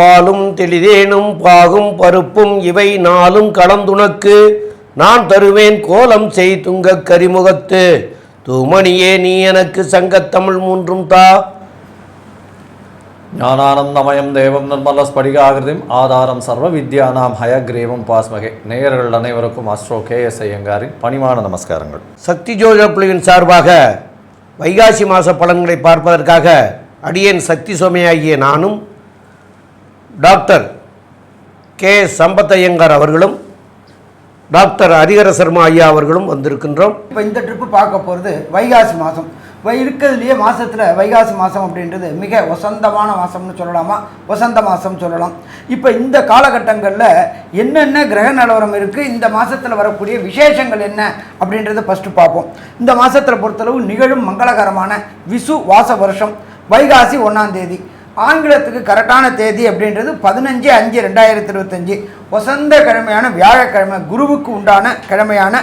பாலும் தெளிதேனும் பாகும் பருப்பும் இவை நாளும் கலந்துனக்கு நான் தருவேன் கோலம் செய் துங்கக் கரிமுகத்து. தூமணியே நீ எனக்கு சங்கத்தமிழ் மூன்றும் தா. ஞானானந்தமயம் தேவம் நிர்மல ஸ்படிகாகிருதிம் ஆதாரம் சர்வ வித்யானாம் ஹயக்ரீவம் பாஸ்மகே. நேயர்கள் அனைவருக்கும் அஸ்ட்ரோ கே எஸ் ஐயங்காரின் பணிவான நமஸ்காரங்கள். சக்தி ஜோதிட பிள்ளையின் சார்பாக வைகாசி மாத பலன்களை பார்ப்பதற்காக அடியேன் சக்தி சோமையாகிய நானும் டாக்டர் கே. சம்பத்தையங்கார் அவர்களும் டாக்டர் அதிகர சர்மா ஐயா அவர்களும் வந்திருக்கின்றோம். இப்போ இந்த ட்ரிப்பு பார்க்க போகிறது வைகாசி மாதம் வை இருக்கிறதுலையே மாதத்தில் வைகாசி மாதம் அப்படின்றது மிக வசந்தமான மாதம்னு சொல்லலாமா? வசந்த மாதம் சொல்லலாம். இப்போ இந்த காலகட்டங்களில் என்னென்ன கிரக நிலவரம் இருக்குது இந்த மாதத்தில் வரக்கூடிய விசேஷங்கள் என்ன? அப்படின்றத ஃபஸ்ட்டு பார்ப்போம். இந்த மாதத்தில் பொறுத்தளவு நிகழும் மங்களகரமான விசு வாச வருஷம் வைகாசி ஒன்றாம் தேதி. ஆங்கிலத்துக்கு கரெக்டான தேதி அப்படின்றது பதினஞ்சு அஞ்சு ரெண்டாயிரத்தி இருபத்தஞ்சி. வசந்த கிழமையான வியாழக்கிழமை குருவுக்கு உண்டான கிழமையான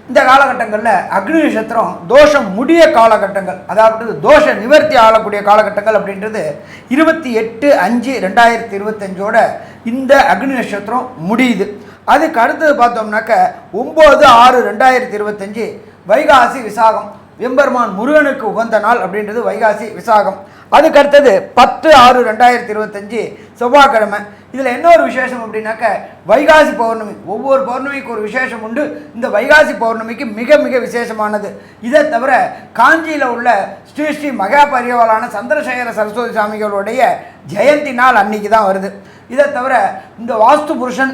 இந்த காலகட்டங்களில் அக்னி நட்சத்திரம் தோஷம் முடிய காலகட்டங்கள் அதாவது தோஷ நிவர்த்தி ஆளக்கூடிய காலகட்டங்கள் அப்படின்றது இருபத்தி எட்டு அஞ்சு ரெண்டாயிரத்தி இருபத்தஞ்சோட இந்த அக்னி நட்சத்திரம் முடியுது. அதுக்கு அடுத்தது பார்த்தோம்னாக்க ஒம்பது ஆறு ரெண்டாயிரத்தி இருபத்தஞ்சு வைகாசி விசாகம். வெம்பெருமான் முருகனுக்கு உகந்த நாள் அப்படின்றது வைகாசி விசாகம். அதுக்கு அடுத்தது பத்து ஆறு ரெண்டாயிரத்தி இருபத்தஞ்சி செவ்வாய்க்கிழமை. இதில் என்ன ஒரு விசேஷம் அப்படின்னாக்க வைகாசி பௌர்ணமி. ஒவ்வொரு பௌர்ணமிக்கு ஒரு விசேஷம் உண்டு. இந்த வைகாசி பௌர்ணமிக்கு மிக மிக விசேஷமானது. இதை தவிர காஞ்சியில் உள்ள ஸ்ரீ ஸ்ரீ மகா பரிவாளான சந்திரசேகர சரஸ்வதி சாமிகளுடைய ஜெயந்தி நாள் அன்னைக்கு தான் வருது. இதை தவிர இந்த வாஸ்து புருஷன்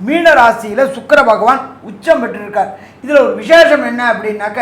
மீன ராசியில் சுக்கர பகவான் உச்சம் பெற்றிருக்கார். இதில் ஒரு விசேஷம் என்ன அப்படின்னாக்க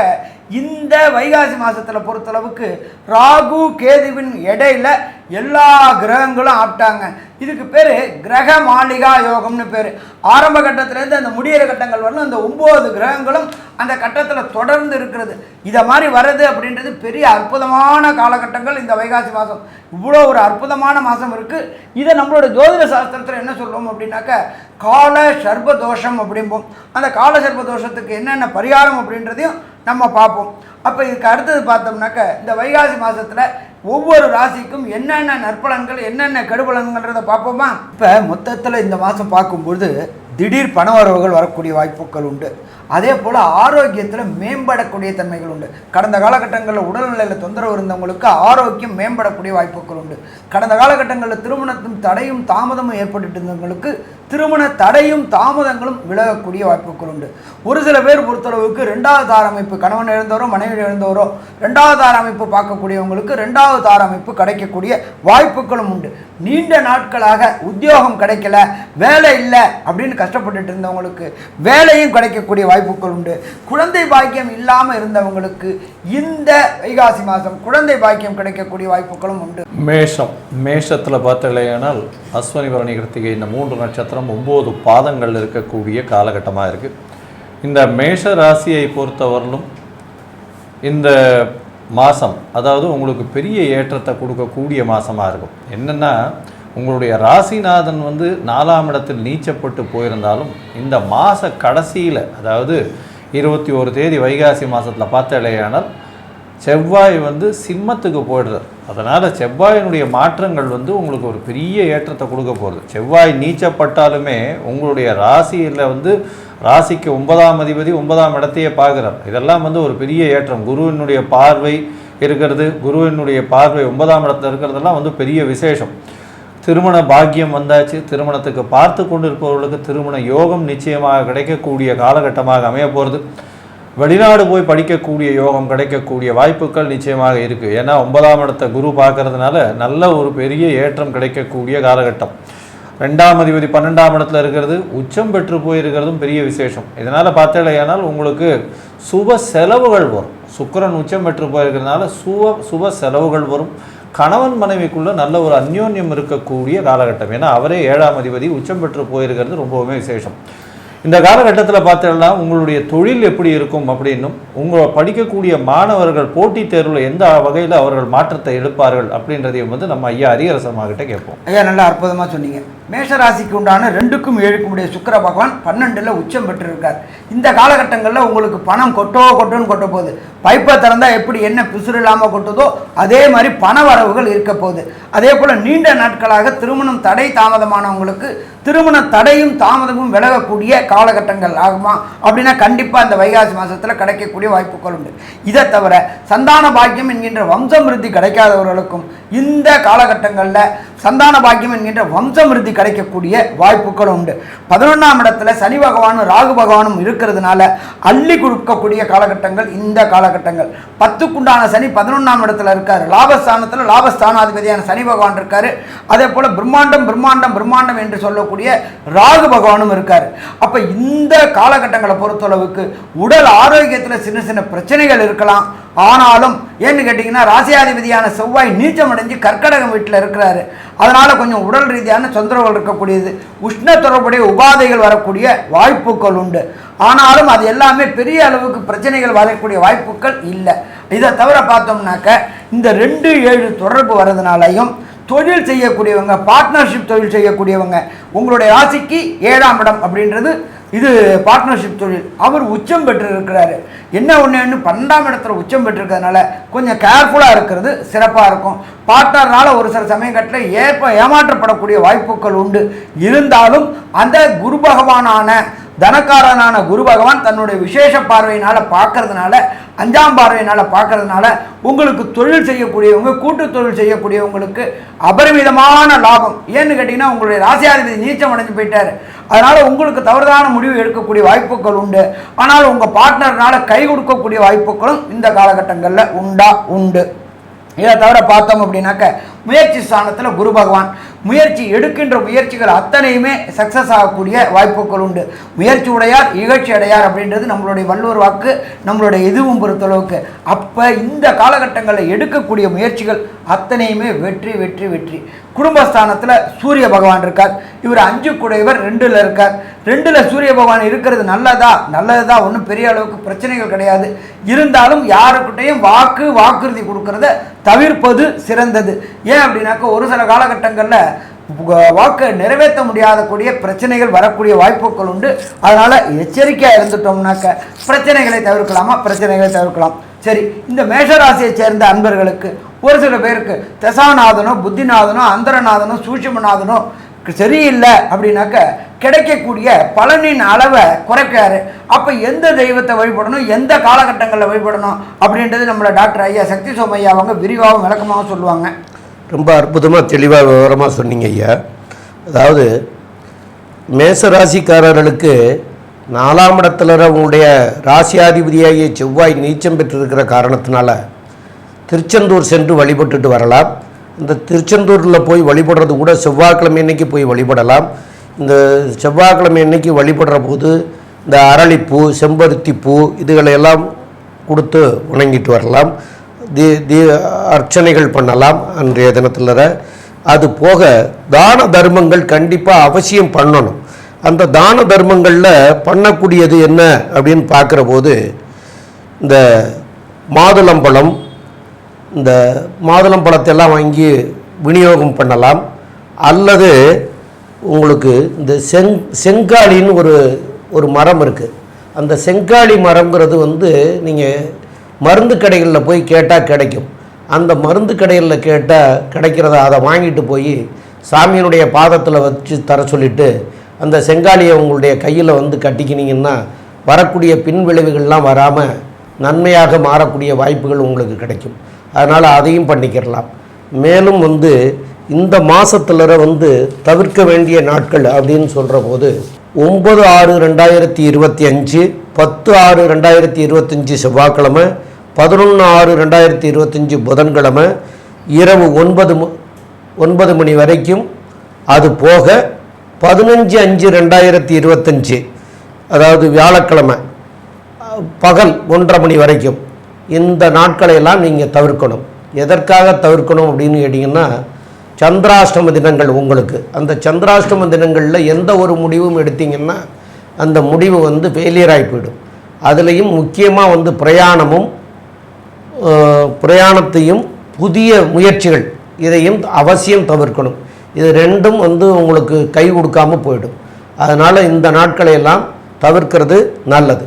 இந்த வைகாசி மாதத்தில் பொறுத்தளவுக்கு ராகு கேதுவின் இடையில எல்லா கிரகங்களும் ஆப்டாங்க. இதுக்கு பேர் கிரக மாளிகா யோகம்னு பேர். ஆரம்ப கட்டத்திலேருந்து அந்த முடியிற கட்டங்கள் வரலும் அந்த ஒம்பது கிரகங்களும் அந்த கட்டத்தில் தொடர்ந்து இருக்கிறது. இதை மாதிரி வர்றது அப்படின்றது பெரிய அற்புதமான காலகட்டங்கள் இந்த வைகாசி மாதம் இவ்வளோ ஒரு அற்புதமான மாதம் இருக்குது இதை நம்மளோட ஜோதிட சாஸ்திரத்தில் என்ன சொல்லுவோம் அப்படின்னாக்க கால சர்ப தோஷம் அப்படிம்போம். அந்த கால சர்ப தோஷத்துக்கு என்னென்ன பரிகாரம் அப்படின்றதையும் நம்ம பார்ப்போம். அப்போ இதுக்கு அடுத்தது பார்த்தோம்னாக்க இந்த வைகாசி மாதத்தில் ஒவ்வொரு ராசிக்கும் என்னென்ன நற்பலன்கள் என்னென்ன கெடுபலன்கள்ன்றதை பார்ப்போமா? இப்போ மொத்தத்தில் இந்த மாதம் பார்க்கும்பொழுது திடீர் பண வரவுகள் வரக்கூடிய வாய்ப்புகள் உண்டு. அதே போல் ஆரோக்கியத்தில் மேம்படக்கூடிய தன்மைகள் உண்டு. கடந்த காலகட்டங்களில் உடல்நிலையில் தொந்தரவு இருந்தவங்களுக்கு ஆரோக்கியம் மேம்படக்கூடிய வாய்ப்புகள் உண்டு. கடந்த காலகட்டங்களில் திருமணத்தும் தடையும் தாமதமும் ஏற்பட்டு இருந்தவங்களுக்கு திருமண தடையும் தாமதங்களும் விலகக்கூடிய வாய்ப்புகள் உண்டு. ஒரு சில பேர் பொறுத்தளவுக்கு ரெண்டாவது தார அமைப்பு கணவன் இழந்தவரோ மனைவி இழந்தவரோ ரெண்டாவது தார அமைப்பு பார்க்கக்கூடியவங்களுக்கு ரெண்டாவது தார அமைப்பு கிடைக்கக்கூடிய வாய்ப்புகளும் உண்டு. நீண்ட நாட்களாக உத்தியோகம் கிடைக்கல வேலை இல்லை அப்படின்னு கஷ்டப்பட்டுட்டு இருந்தவங்களுக்கு வேலையும் கிடைக்கக்கூடிய வாய்ப்புகள் உண்டு. குழந்தை பாக்கியம் இல்லாமல் இருந்தவங்களுக்கு இந்த வைகாசி மாதம் குழந்தை பாக்கியம் கிடைக்கக்கூடிய வாய்ப்புகளும் உண்டு. மேஷம் மேஷத்தில் பார்த்தலையானால் அஸ்வனி பரணி கிருத்திகை இந்த மூன்று நட்சத்திரம் ஒம்பது பாதங்கள் இருக்கக்கூடிய காலகட்டமாக இருக்குது இந்த மேஷ ராசியை பொறுத்தவரையிலும் இந்த மாதம் அதாவது உங்களுக்கு பெரிய ஏற்றத்தை கொடுக்கக்கூடிய மாதமாக இருக்கும். என்னென்னா உங்களுடைய ராசிநாதன் வந்து நாலாம் இடத்தில் நீச்சப்பட்டு போயிருந்தாலும் இந்த மாத கடைசியில் அதாவது இருபத்தி ஒரு தேதி வைகாசி மாதத்தில் பார்த்தாலேயானால் செவ்வாய் வந்து சிம்மத்துக்கு போயிடுறார். அதனால் செவ்வாயினுடைய மாற்றங்கள் வந்து உங்களுக்கு ஒரு பெரிய ஏற்றத்தை கொடுக்க போகிறது செவ்வாய் நீச்சப்பட்டாலுமே உங்களுடைய ராசியில் வந்து ராசிக்கு ஒன்பதாம் அதிபதி ஒன்பதாம் இடத்தையே பார்க்குறார். இதெல்லாம் வந்து ஒரு பெரிய ஏற்றம். குருவினுடைய பார்வை இருக்கிறது குருவினுடைய பார்வை ஒன்பதாம் இடத்துல இருக்கிறதெல்லாம் வந்து பெரிய விசேஷம். திருமண பாக்கியம் வந்தாச்சு. திருமணத்துக்கு பார்த்து கொண்டிருப்பவர்களுக்கு திருமண யோகம் நிச்சயமாக கிடைக்கக்கூடிய காலகட்டமாக அமைய போகிறது வெளிநாடு போய் படிக்கக்கூடிய யோகம் கிடைக்கக்கூடிய வாய்ப்புகள் நிச்சயமாக இருக்குது ஏன்னா ஒன்பதாம் இடத்த குரு பார்க்கறதுனால நல்ல ஒரு பெரிய ஏற்றம் கிடைக்கக்கூடிய காலகட்டம். ரெண்டாம் அதிபதி பன்னெண்டாம் இடத்துல இருக்கிறது உச்சம் பெற்று போயிருக்கிறதும் பெரிய விசேஷம். இதனால் பார்த்தலையானால் உங்களுக்கு சுப செலவுகள் வரும். சுக்கிரன் உச்சம் பெற்று போயிருக்கிறதுனால சுப சுப செலவுகள் வரும். கணவன் மனைவிக்குள்ள நல்ல ஒரு அந்யோன்யம் இருக்கக்கூடிய காலகட்டம். ஏன்னா அவரே ஏழாம் அதிபதி உச்சம் பெற்று போயிருக்கிறது ரொம்பவுமே விசேஷம். இந்த காலகட்டத்தில் பார்த்தீங்கன்னா உங்களுடைய தொழில் எப்படி இருக்கும் அப்படின்னும் உங்களை படிக்கக்கூடிய மாணவர்கள் போட்டித் தேர்வில் எந்த வகையில் அவர்கள் மாற்றத்தை எடுப்பார்கள் அப்படின்றதையும் வந்து நம்ம ஐயா அரியரசமாகிட்ட கேட்போம். ஐயா நல்லா அற்புதமாக சொன்னீங்க. மேஷ ராசிக்கு உண்டான ரெண்டுக்கும் ஏழுக்கும் உடைய சுக்கிர பகவான் பன்னெண்டில் உச்சம் பெற்றிருக்கார். இந்த காலகட்டங்களில் உங்களுக்கு பணம் கொட்டோ கொட்டோன்னு கொட்ட போகுது. பைப்பை திறந்தால் எப்படி என்ன பிசுறு இல்லாமல் கொட்டுதோ அதே மாதிரி பண வரவுகள் இருக்க போகுது. அதே போல் நீண்ட நாட்களாக திருமணம் தடை தாமதமானவங்களுக்கு திருமண தடையும் தாமதமும் விலகக்கூடிய காலகட்டங்கள் ஆகுமா? அப்படின்னா கண்டிப்பாக அந்த வைகாசி மாதத்தில் கிடைக்கக்கூடிய வாய்ப்புகள் உண்டு. இதை தவிர சந்தான பாக்கியம் என்கின்ற வம்சமிருத்தி கிடைக்காதவர்களுக்கும் இந்த காலகட்டங்களில் சந்தான பாக்கியம் என்கின்ற வம்சமிருத்தி கிடைக்கக்கூடிய வாய்ப்புகள் உண்டு. பதினொன்றாம் இடத்துல சனி பகவானும் ராகு பகவானும் இருக்கிறதுனால அள்ளி கொடுக்கக்கூடிய காலகட்டங்கள் இந்த காலகட்டங்கள். பத்துக்குண்டான சனி பதினொன்றாம் இடத்துல இருக்கார். லாபஸ்தானத்தில் லாபஸ்தானாதிபதியான சனி பகவான் இருக்கார். அதே போல் பிரம்மாண்டம் பிரம்மாண்டம் பிரம்மாண்டம் என்று சொல்லக்கூடிய ராகு பகவானும் இருக்கார். அப்போ இந்த காலகட்டங்களை பொறுத்தளவுக்கு உடல் ஆரோக்கியத்தில் சின்ன சின்ன பிரச்சனைகள் இருக்கலாம். ஆனாலும் ஏன்னு கேட்டிங்கன்னா ராசியாதிபதியான செவ்வாய் நீச்சம் அடைஞ்சு கர்க்கடகம் வீட்டில் இருக்கிறாரு. அதனால் கொஞ்சம் உடல் ரீதியான தொந்தரவுகள் இருக்கக்கூடியது. உஷ்ண தொடர்புடைய உபாதைகள் வரக்கூடிய வாய்ப்புகள் உண்டு. ஆனாலும் அது எல்லாமே பெரிய அளவுக்கு பிரச்சனைகள் வரக்கூடிய வாய்ப்புகள் இல்லை. இதை தவிர பார்த்தோம்னாக்க இந்த ரெண்டு ஏழு தொடர்பு வர்றதுனாலையும் தொழில் செய்யக்கூடியவங்க பார்ட்னர்ஷிப் தொழில் செய்யக்கூடியவங்க உங்களுடைய ராசிக்கு ஏழாம் இடம் அப்படின்றது இது பார்ட்னர்ஷிப் தொழில். அவர் உச்சம் பெற்று இருக்கிறாரு என்ன ஒன்று பன்னெண்டாம் இடத்துல உச்சம் பெற்றிருக்கிறதுனால கொஞ்சம் கேர்ஃபுல்லாக இருக்கிறது சிறப்பாக இருக்கும். பார்ட்னர்னால ஒரு சில சமயங்கட்டில் ஏற்ப ஏமாற்றப்படக்கூடிய வாய்ப்புகள் உண்டு. இருந்தாலும் அந்த குரு பகவானான தனக்காரனான குரு பகவான் தன்னுடைய விசேஷ பார்வையினால் பார்க்கறதுனால அஞ்சாம் பார்வையினால் பார்க்கறதுனால உங்களுக்கு தொழில் செய்யக்கூடியவங்க கூட்டு தொழில் செய்யக்கூடியவங்களுக்கு அபரிமிதமான லாபம். ஏன்னு கேட்டிங்கன்னா உங்களுடைய ராசியாதிபதி நீச்சம் அடைஞ்சு போயிட்டார். அதனால் உங்களுக்கு தவறுதான முடிவு எடுக்கக்கூடிய வாய்ப்புகள் உண்டு. ஆனால் உங்கள் பார்ட்னர்னால் கை கொடுக்கக்கூடிய வாய்ப்புகளும் இந்த காலகட்டங்களில் உண்டா? உண்டு. இதை தவிர பார்த்தோம் அப்படின்னாக்க முயற்சி ஸ்தானத்தில் குரு பகவான். முயற்சி எடுக்கின்ற முயற்சிகள் அத்தனையுமே சக்ஸஸ் ஆகக்கூடிய வாய்ப்புகள் உண்டு. முயற்சி உடையார் இகழ்ச்சி அடையார் அப்படின்றது நம்மளுடைய வள்ளுவர் வாக்கு நம்மளுடைய இதுவும் பொறுத்தளவுக்கு அப்போ இந்த காலகட்டங்களில் எடுக்கக்கூடிய முயற்சிகள் அத்தனையுமே வெற்றி வெற்றி வெற்றி. குடும்பஸ்தானத்தில் சூரிய பகவான் இருக்கார். இவர் அஞ்சு குடையவர் ரெண்டில் இருக்கார். ரெண்டில் சூரிய பகவான் இருக்கிறது நல்லதா? நல்லது தான் ஒன்றும் பெரிய அளவுக்கு பிரச்சனைகள் கிடையாது. இருந்தாலும் யாருக்கிட்டையும் வாக்கு வாக்குறுதி கொடுக்கறத தவிர்ப்பது சிறந்தது. ஏன் அப்படின்னாக்கா ஒரு சில காலகட்டங்களில் வாக்கை நிறைவேற்ற முடியாத கூடிய பிரச்சனைகள் வரக்கூடிய வாய்ப்புகள் உண்டு. அதனால் எச்சரிக்கையாக இருந்துட்டோம்னாக்க பிரச்சனைகளை தவிர்க்கலாமா? பிரச்சனைகளை தவிர்க்கலாம். சரி இந்த மேஷராசியை சேர்ந்த அன்பர்களுக்கு ஒரு சில பேருக்கு தசாநாதனோ புத்திநாதனோ அந்தரநாதனோ சூட்சுமநாதனோ சரியில்லை அப்படின்னாக்க கிடைக்கக்கூடிய பலனின் அளவை குறைக்காரு. அப்போ எந்த தெய்வத்தை வழிபடணும்? எந்த காலகட்டங்களில் வழிபடணும்? அப்படின்றது நம்மளை டாக்டர் ஐயா சக்தி சோமையா அவங்க விரிவாகவும் விளக்கமாகவும் சொல்லுவாங்க. ரொம்ப அற்புதமாக தெளிவாக விவரமாக சொன்னீங்க ஐயா. அதாவது மேச ராசிக்காரர்களுக்கு நாலாம் இடத்துல உங்களுடைய ராசியாதிபதியாகிய செவ்வாய் நீச்சம் பெற்றிருக்கிற காரணத்தினால திருச்செந்தூர் சென்று வழிபட்டுட்டு வரலாம். இந்த திருச்செந்தூரில் போய் வழிபடுறது கூட செவ்வாய்க்கிழமை அன்னைக்கு போய் வழிபடலாம். இந்த செவ்வாய்க்கிழமை அன்னைக்கு வழிபடுற போது இந்த அரளிப்பூ செம்பருத்தி பூ இதுகளை எல்லாம் கொடுத்து வணங்கிட்டு வரலாம். தி தி அர்ச்சனைகள் பண்ணலாம் அன்றைய தினத்தில் அது போக தான தர்மங்கள் கண்டிப்பாக அவசியம் பண்ணணும். அந்த தான தர்மங்களில் பண்ணக்கூடியது என்ன அப்படின்னு பார்க்குற போது இந்த மாதுளம்பழம் இந்த மாதுளம்பழத்தை எல்லாம் வாங்கி விநியோகம் பண்ணலாம். அல்லது உங்களுக்கு இந்த செங் செங்காலின்னு ஒரு ஒரு மரம் இருக்குது அந்த செங்காலி மரம்ங்கிறது வந்து நீங்கள் மருந்து கடைகளில் போய் கேட்டால் கிடைக்கும். அந்த மருந்து கடைகளில் கேட்டால் கிடைக்கிறத அதை வாங்கிட்டு போய் சாமியினுடைய பாதத்தில் வச்சு தர சொல்லிட்டு அந்த செங்காலியை உங்களுடைய கையில் வந்து கட்டிக்கினீங்கன்னா வரக்கூடிய பின் விளைவுகள்லாம் வராமல் நன்மையாக மாறக்கூடிய வாய்ப்புகள் உங்களுக்கு கிடைக்கும். அதனால் அதையும் பண்ணிக்கிறலாம் மேலும் வந்து இந்த மாதத்தில் வந்து தவிர்க்க வேண்டிய நாட்கள் அப்படின்னு சொல்கிற போது ஒம்பது ஆறு ரெண்டாயிரத்தி இருபத்தி அஞ்சு பத்து ஆறு ரெண்டாயிரத்தி இருபத்தஞ்சி செவ்வாய்க்கிழமை பதினொன்று ஆறு ரெண்டாயிரத்தி இருபத்தஞ்சி புதன்கிழமை இரவு ஒன்பது மு- ஒன்பது மணி வரைக்கும். அது போக பதினஞ்சு அஞ்சு ரெண்டாயிரத்தி இருபத்தஞ்சி அதாவது வியாழக்கிழமை பகல் ஒன்றரை மணி வரைக்கும். இந்த நாட்களையெல்லாம் நீங்கள் தவிர்க்கணும். எதற்காக தவிர்க்கணும் அப்படின்னு கேட்டிங்கன்னா சந்திராஷ்டம தினங்கள் உங்களுக்கு. அந்த சந்திராஷ்டம தினங்களில் எந்த ஒரு முடிவும் எடுத்திங்கன்னா அந்த முடிவு வந்து ஃபெயிலியர் ஆகி போயிடும். அதுலேயும் முக்கியமாக வந்து பிரயாணமும் பிரயாணத்தையும் புதிய முயற்சிகள் இதையும் அவசியம் தவிர்க்கணும். இது ரெண்டும் வந்து உங்களுக்கு கை கொடுக்காம போயிடும். அதனால் இந்த நாட்களையெல்லாம் தவிர்க்கிறது நல்லது.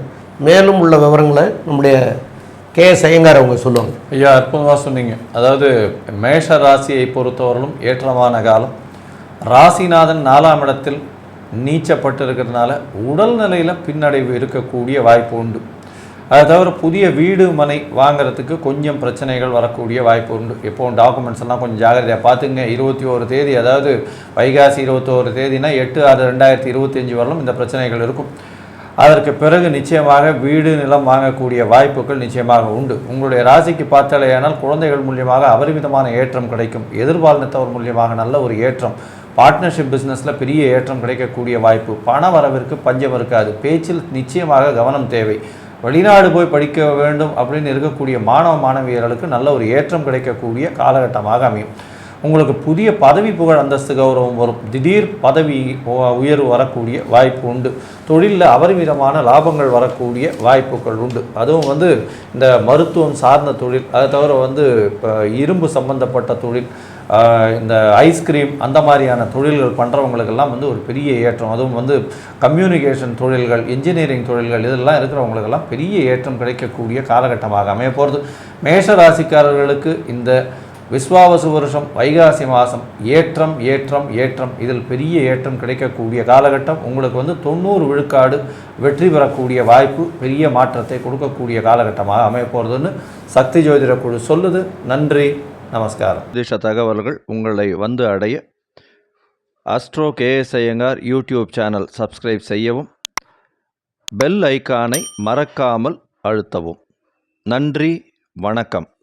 மேலும் உள்ள விவரங்களை நம்முடைய கே சையங்கார் அவங்க சொல்லுவாங்க. ஐயா அற்புதமாக சொன்னீங்க. அதாவது மேஷ ராசியை பொறுத்தவரையிலும் ஏற்றமான காலம். ராசிநாதன் நாலாம் இடத்தில் நீச்சப்பட்டு இருக்கிறதுனால உடல் நிலையில் பின்னடைவு இருக்கக்கூடிய வாய்ப்பு உண்டு. அதை தவிர புதிய வீடு மனை வாங்குறதுக்கு கொஞ்சம் பிரச்சனைகள் வரக்கூடிய வாய்ப்பு உண்டு. எப்போவும் டாக்குமெண்ட்ஸ் எல்லாம் கொஞ்சம் ஜாகிரதையாக பார்த்துங்க. இருபத்தி ஒரு தேதி அதாவது வைகாசி இருபத்தோரு தேதினா எட்டு ஆறு ரெண்டாயிரத்தி இருபத்தஞ்சி வரலும் இந்த பிரச்சனைகள் இருக்கும். அதற்கு பிறகு நிச்சயமாக வீடு நிலம் வாங்கக்கூடிய வாய்ப்புகள் நிச்சயமாக உண்டு. உங்களுடைய ராசிக்கு பார்த்தாலேயானால் குழந்தைகள் மூலியமாக அபரிமிதமான ஏற்றம் கிடைக்கும். எதிர்பாலினத்தவர் மூலியமாக நல்ல ஒரு ஏற்றம். பார்ட்னர்ஷிப் பிஸ்னஸில் பெரிய ஏற்றம் கிடைக்கக்கூடிய வாய்ப்பு. பண வரவிற்கு பஞ்சம் இருக்காது. பேச்சில் நிச்சயமாக கவனம் தேவை. வெளிநாடு போய் படிக்க வேண்டும் அப்படின்னு இருக்கக்கூடிய மாணவ மாணவியர்களுக்கு நல்ல ஒரு ஏற்றம் கிடைக்கக்கூடிய காலகட்டமாக அமையும். உங்களுக்கு புதிய பதவி புகழ் அந்தஸ்து கௌரவம் வரும். திடீர் பதவி உயர்வு வரக்கூடிய வாய்ப்பு உண்டு. தொழிலில் அபரிமிதமான லாபங்கள் வரக்கூடிய வாய்ப்புகள் உண்டு. அதுவும் வந்து இந்த மருத்துவம் சார்ந்த தொழில். அதை தவிர வந்து இப்போ இரும்பு சம்பந்தப்பட்ட தொழில். இந்த ஐஸ்கிரீம் அந்த மாதிரியான தொழில்கள் பண்ணுறவங்களுக்கெல்லாம் வந்து ஒரு பெரிய ஏற்றம். அதுவும் வந்து கம்யூனிகேஷன் தொழில்கள் இன்ஜினியரிங் தொழில்கள் இதெல்லாம் இருக்கிறவங்களுக்கெல்லாம் பெரிய ஏற்றம் கிடைக்கக்கூடிய காலகட்டமாக அமைய போகிறது மேஷ ராசிக்காரர்களுக்கு இந்த விஸ்வாவசு வருஷம் வைகாசி மாதம் ஏற்றம் ஏற்றம் ஏற்றம் இதில் பெரிய ஏற்றம் கிடைக்கக்கூடிய காலகட்டம். உங்களுக்கு வந்து தொண்ணூறு விழுக்காடு வெற்றி பெறக்கூடிய வாய்ப்பு பெரிய மாற்றத்தை கொடுக்கக்கூடிய காலகட்டமாக அமைய போகிறதுன்னு சக்தி ஜோதிட குழு சொல்லுது. நன்றி. நமஸ்காரம். திஷ தகவல்கள் உங்களை வந்து அடைய astro KS Iyengar YouTube channel subscribe செய்யவும் பெல் ஐக்கானை மறக்காமல் அழுத்தவும். நன்றி வணக்கம்.